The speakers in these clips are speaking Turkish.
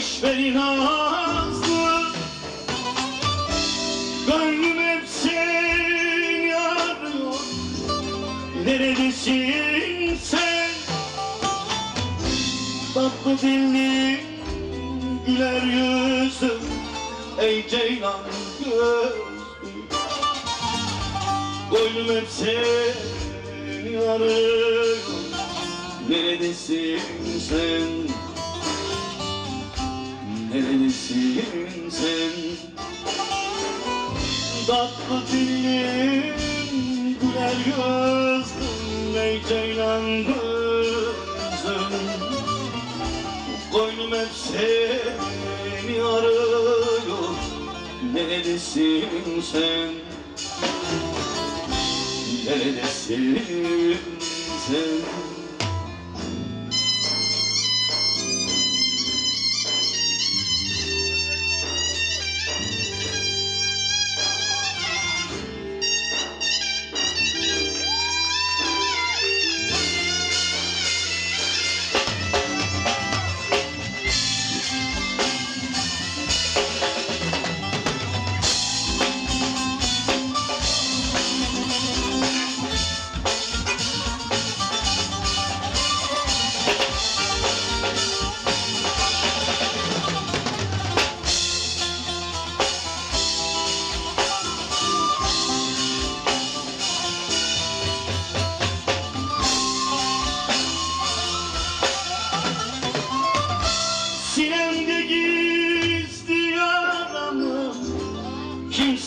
seni nazlı Gönlüm hep seni arıyor. Neredesin sen? Tatlı dilli güler yüzüm Ey ceylan gözlüm Gönlüm hep seni arıyor. Neredesin sen Neredesin sen Tatlı dillim Güler yüzlüm Ey ceylan gözüm Koynum hep seni arıyor Neredesin sen Neredesin sen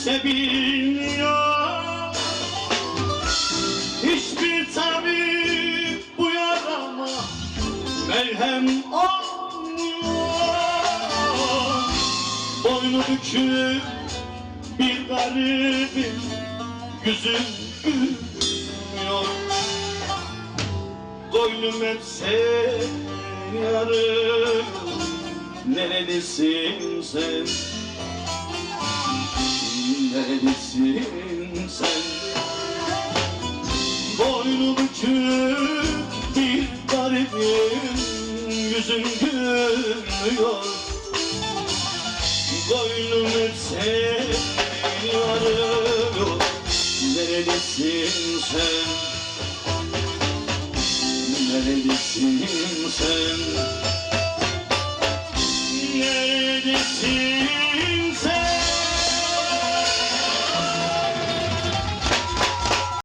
kimse bilmiyor. Hiçbir tabip bu yarama merhem olmuyor. Boynu bükük bir garibim yüzüm gülmüyor. Gönlüm hep seni arıyor Neredesin sen? Neredesin sen? Boynu bükük bir garibim Yüzün gülmüyor Gönlüm hep seni arıyor Neredesin sen? Neredesin sen? Neredesin